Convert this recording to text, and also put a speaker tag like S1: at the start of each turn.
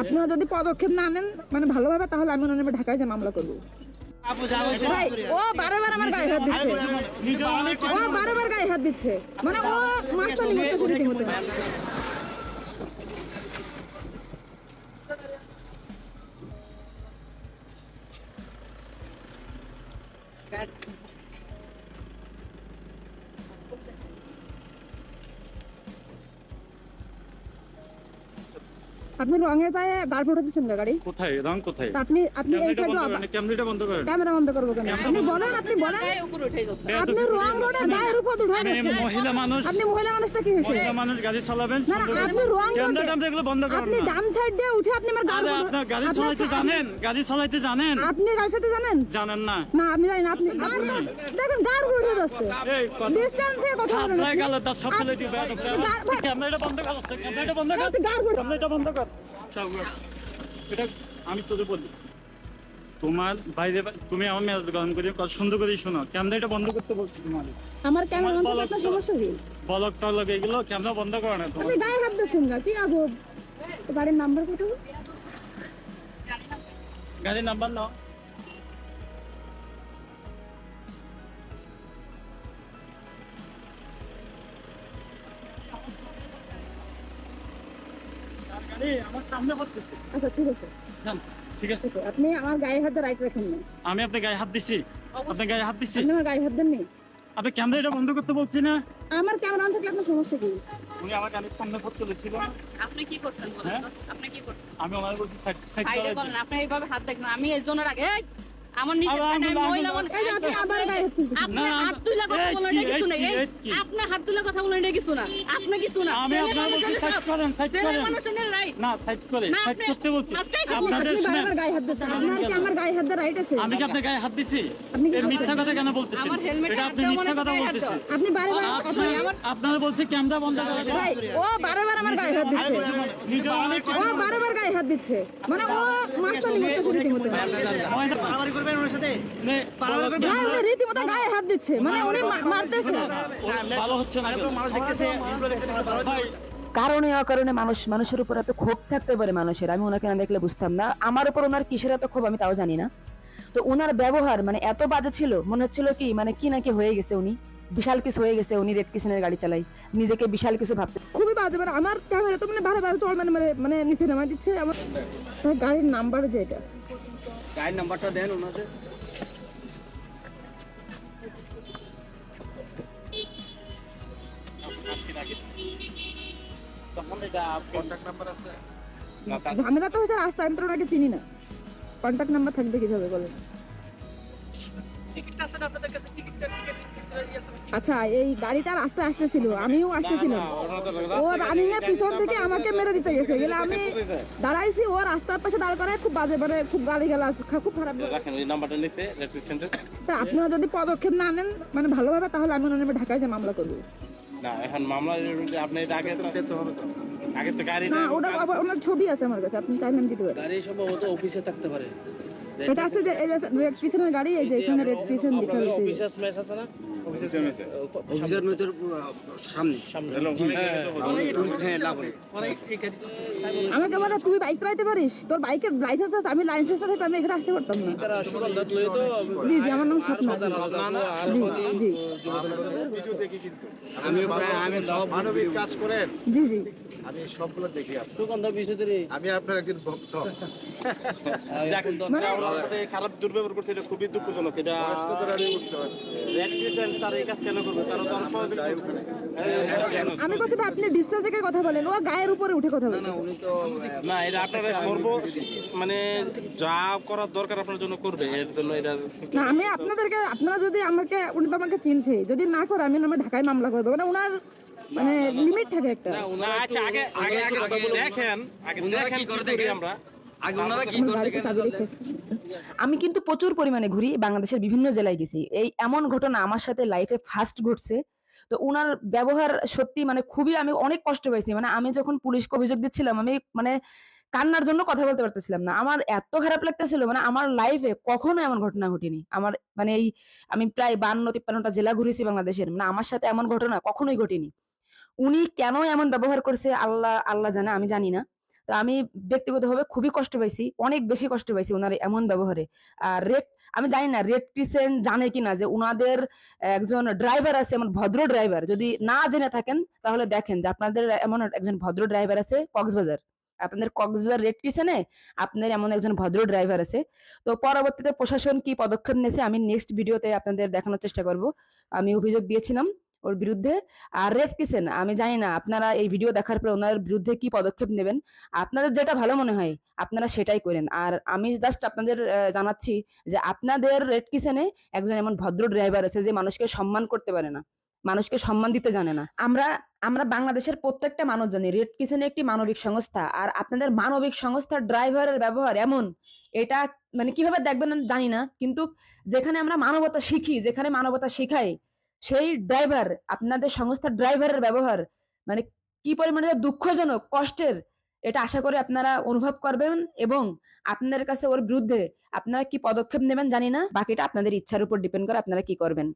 S1: আপনারা যদি পদক্ষেপ না নেন মানে ভালোভাবে তাহলে আমি ওনার ঢাকায় যে মামলা করব। ও বারবার আমার গায়ে হাত দিচ্ছে। ও বারবার গায়ে হাত দিচ্ছে। মানে ও মাস্টার নিমন্ত্রণ শুরু দিতে আপনি রঙে যায় গাড় ফটো দিচ্ছেন না গাড়ি?
S2: কোথায়? রং কোথায়?
S1: আপনি আপনি এই সাইডে
S2: ক্যামেরাটা বন্ধ করেন।
S1: ক্যামেরা বন্ধ করব কেন? আপনি বলেন আপনি বলেন। আপনি রং রোডে গায়ের উপর উঠে গেছেন
S2: মহিলা মানুষ।
S1: আপনি মহিলা মানুষটা কি হয়েছে
S2: মহিলা মানুষ গাড়ি চালাবেন
S1: না, আপনি wrong road-এ-
S2: ক্যামেরাটা এগুলো বন্ধ করেন
S1: আপনি ডান সাইড দিয়ে উঠে আপনি আমার গাড়ি
S2: আরে আপনার গাড়ি চালাইতে জানেন? গাড়ি চালাইতে জানেন?
S1: আপনি গাড়ি সাথে জানেন?
S2: জানেন না।
S1: না আমি জানি না আপনি দেখেন গাড় উঠে যাচ্ছে।
S2: এই কথা
S1: ডিস্টেন্স কথা বলেন আপনি।
S2: গেল তার সব ফেলে দিবে
S1: আপনি গাড়- ভাই,
S2: ক্যামেরাটা বন্ধ কর ক্যামেরাটা বন্ধ কর।
S1: আপনি গাড় ফটো-
S2: ক্যামেরাটা বন্ধ কর। যাও, যাও। এটা আমি তোদের বলি। তোমার বাইরে তুমি আমার মেজাজ গরম করে কত সুন্দর করে শোনো। ক্যামেরাটা বন্ধ করতে বলছি তোমার
S1: আমার ক্যামেরা বন্ধ
S2: বলক
S1: আপনার সমস্যা কি?
S2: বলক টলক এগুলো ক্যামেরা বন্ধ করো না তোমার?
S1: গায়ে হাত দিচ্ছেন না কি আজব বাড়ির নাম্বার কত
S2: গাড়ির নাম্বার নাও। আমার সামনে
S1: আচ্ছা ঠিক আছে।
S2: ঠিক আছে।
S1: আপনি আমার গায়ে হাতে রাইট রাখেন না।
S2: আমি আপনার গায়ে হাত দিছি। আপনার গায়ে হাত দিছি।
S1: আমার গায়ে হাত দেননি
S2: আপনি ক্যামেরাটা বন্ধ করতে বলছি না।
S1: আমার ক্যামেরা অন থাকলে আপনার সমস্যা কি?
S2: উনি আমার গাড়ির সামনে
S3: আপনি কি করছেন বলেন
S2: হ্যাঁ?
S3: আপনি কি করছেন?
S2: আমি ওনার বলছি সাইড সাইড
S3: সাইডে
S2: করে
S3: বলেন আপনি এইভাবে হাত দেখবেন আমি এর জন্য রাগে আমার নিজের টাকা, আমি মহিলা
S1: যে আপনি আবার গায়ে হাত তুলতেছেন।
S3: আপনি
S2: না,
S3: হাত তুলে কথা বলেন এটা কিছু? আপনি হাত তুলে কথা বলেন এটা কিছু না আপনি কিছু না
S2: আমি আপনার বলছি সাইড করেন সাইড করেন
S3: মানুষের রাইট
S2: না সাইড করে
S3: না,
S2: সাইড করতে বলছি আপনাদের
S1: বারবার গায়ে হাত দিচ্ছেন আপনার কি আমার গায়ে হাত দেওয়ার রাইট আছে
S2: আমি কি আপনার গায়ে হাত দিছি
S1: আপনি কি
S2: মিথ্যা কথা কেন বলতেছেন
S3: আমার হেলমেটে
S2: এটা আপনি মিথ্যা
S3: মানে
S2: কথা বলতেছেন
S1: আপনি বারবার
S2: আপনি আপনারা বলছে ক্যামেরা বন্ধ করে
S1: ভাই ও বারবার আমার গায়ে হাত দিচ্ছে ও বারবার গায়ে হাত দিচ্ছে মানে ও রীতিমতো
S2: করবেন ওর সাথে
S1: উনি রীতিমতো গায়ে হাত দিচ্ছে মানে উনি মারতেছে
S2: ভালো হচ্ছে না মানুষ দেখতেছে
S4: কারণে অকারণে মানুষ মানুষের উপর এত ক্ষোভ থাকতে পারে মানুষের আমি ওনাকে না দেখলে বুঝতাম না। আমার উপর ওনার কিসের এত ক্ষোভ আমি তাও জানি না। তো ওনার ব্যবহার মানে এত বাজে ছিল মনে হচ্ছিল কি মানে কি নাকি হয়ে গেছে উনি। বিশাল কিছু হয়ে গেছে উনি রেড কিসেনের গাড়ি চালাই। নিজেকে বিশাল কিছু ভাবতে
S1: খুবই বাজে মানে আমার ক্যামেরা তো মানে বারবার চল মানে মানে মানে নিচে নামা দিচ্ছে আমার আমার গাড়ির নাম্বার যে এটা।
S5: গাড়ির নাম্বারটা দেন ওনাদের।
S2: কন্টাক্ট নাম্বার আছে?
S1: ঝামেলা তো হয়েছে রাস্তা আমি তো ওনাকে চিনি না। কন্ট্যাক্ট নাম্বার থাকবে কীভাবে বলেন আচ্ছা এই গাড়িটা রাস্তায় আসতেছিল আমিও আসতেছিলাম। ও রানিং এর পিছন থেকে আমাকে মেরে দিতে গেছে। গেলে আমি দাঁড়াইছি ও রাস্তার পাশে দাঁড় করায় খুব বাজে মানে খুব গালি গালা খুব খারাপ তা আপনারা যদি পদক্ষেপ না নেন মানে ভালোভাবে তাহলে আমি ওনার নামে ঢাকায় যে মামলা করব।
S6: না এখন মামলা আপনি আগে তো। আগে তো গাড়ি
S1: না ওটা আবার ওনার ছবি আছে আমার কাছে আপনি চাইলেন দিতে পারেন।
S5: গাড়ি সম্ভবত অফিসে থাকতে পারে।
S1: এটা আছে যে এই যে রেড পিছনের গাড়ি এই যে এখানে রেড পিছন লেখা রয়েছে
S5: অফিসার স্ম্যাশ আছে না? অফিসার মেয়েদের সামনে। সামনে। হ্যাঁ লাভে
S1: আমাকে বলে তুই বাইক চালাতে পারিস? তোর বাইকের লাইসেন্স আছে আমি লাইসেন্স থাকলে আমি এখানে আসতে পারতাম না। জি জি আমার নাম স্বপ্না। জি জি।
S5: আমি প্রায় আমি সব
S7: মানবিক কাজ করেন।
S1: জি জি।
S7: আমি সবগুলো দেখি আমি আপনার একজন ভক্ত।
S1: মানে
S6: খারাপ দুর্ব্যবহার করছে এটা খুবই দুঃখজনক। এটা
S7: বুঝতে পারছি।
S6: তার এই কাজ কেন করবে? তারা তো অনেক সহযোগিতা করবে।
S1: আমি আপনি ডিস্টেন্স থেকে কথা বলেন। ও গায়ের উপরে উঠে কথা বলেন
S5: উনি তো
S6: না এটা আপনারা সর্ব মানে যা করার দরকার আপনার জন্য করবে এর জন্য এটা
S1: না আমি আপনাদেরকে আপনারা যদি আমাকে উনি তো আমাকে চিনছে। যদি না করে আমি নামে ঢাকায় মামলা করব। মানে ওনার মানে লিমিট থাকে একটা।
S6: না আচ্ছা আগে আগে আগে দেখেন আগে দেখেন কি করি আমরা।
S5: আগে ওনারা কি
S1: আমার
S4: আমি কিন্তু প্রচুর পরিমাণে ঘুরি, বাংলাদেশের বিভিন্ন জেলায় গেছি। এই এমন ঘটনা আমার সাথে লাইফে ফার্স্ট ঘটছে। তো উনার ব্যবহার সত্যি মানে খুবই আমি অনেক কষ্ট পাইছি। মানে আমি যখন পুলিশকে অভিযোগ দিচ্ছিলাম, আমি মানে কান্নার জন্য কথা বলতে পারতেছিলাম না। আমার এত খারাপ লাগতেছিল মানে আমার লাইফে কখনো এমন ঘটনা ঘটেনি। আমার মানে এই আমি প্রায় বান্ন, তিপ্পান্নটা জেলা ঘুরেছি বাংলাদেশের। মানে আমার সাথে এমন ঘটনা কখনোই ঘটেনি। উনি কেন এমন ব্যবহার করছে, আল্লাহ আল্লাহ জানে, আমি জানি না। তো আমি ব্যক্তিগতভাবে খুবই কষ্ট পাইছি, অনেক বেশি কষ্ট পাইছি ওনার এমন ব্যবহারে। আর রেড আমি জানি না রেড ক্রিসেন্ট জানে কি না যে ওনাদের একজন ড্রাইভার আছে, এমন ভদ্র ড্রাইভার যদি না জেনে থাকেন, তাহলে দেখেন যে আপনাদের এমন একজন ভদ্র ড্রাইভার আছে কক্সবাজার। আপনাদের কক্সবাজার রেড ক্রিসেনে আপনার এমন একজন ভদ্র ড্রাইভার আছে। তো পরবর্তীতে প্রশাসন কি পদক্ষেপ নিয়েছে, আমি নেক্সট ভিডিওতে আপনাদের দেখানোর চেষ্টা করব। আমি অভিযোগ দিয়েছিলাম ওর বিরুদ্ধে। আর রেড কিসেন আমি জানি না আপনারা এই ভিডিও দেখার পর ওনার বিরুদ্ধে কি পদক্ষেপ নেবেন। আপনাদের যেটা ভালো মনে হয়, আপনারা সেটাই করেন। আর আমি জাস্ট আপনাদের জানাচ্ছি যে আপনাদের রেড কিসেনে একজন এমন ভদ্র ড্রাইভার আছে যে মানুষকে সম্মান করতে পারে না, মানুষকে সম্মান দিতে জানে না। আমরা আমরা বাংলাদেশের প্রত্যেকটা মানুষ জানি রেড কিচেন একটি মানবিক সংস্থা, আর আপনাদের মানবিক সংস্থার ড্রাইভারের ব্যবহার এমন, এটা মানে কীভাবে দেখবেন জানি না, কিন্তু যেখানে আমরা মানবতা শিখি, যেখানে মানবতা শিখাই সেই ড্রাইভার আপনাদের সংস্থার ড্রাইভারের ব্যবহার মানে কি পরিমাণে দুঃখজনক, কষ্টের, এটা আশা করে আপনারা অনুভব করবেন এবং আপনাদের কাছে ওর বিরুদ্ধে আপনারা কি পদক্ষেপ নেবেন জানি না। বাকিটা আপনাদের ইচ্ছার উপর ডিপেন্ড করে আপনারা কি করবেন।